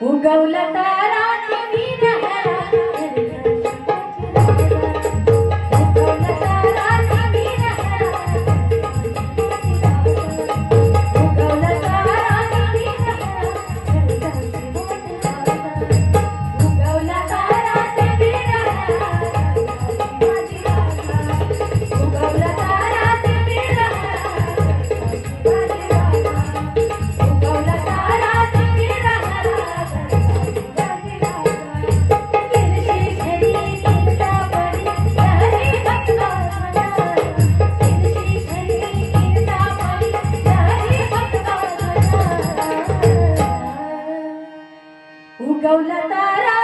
ఉగౌల తారా उगवला तारा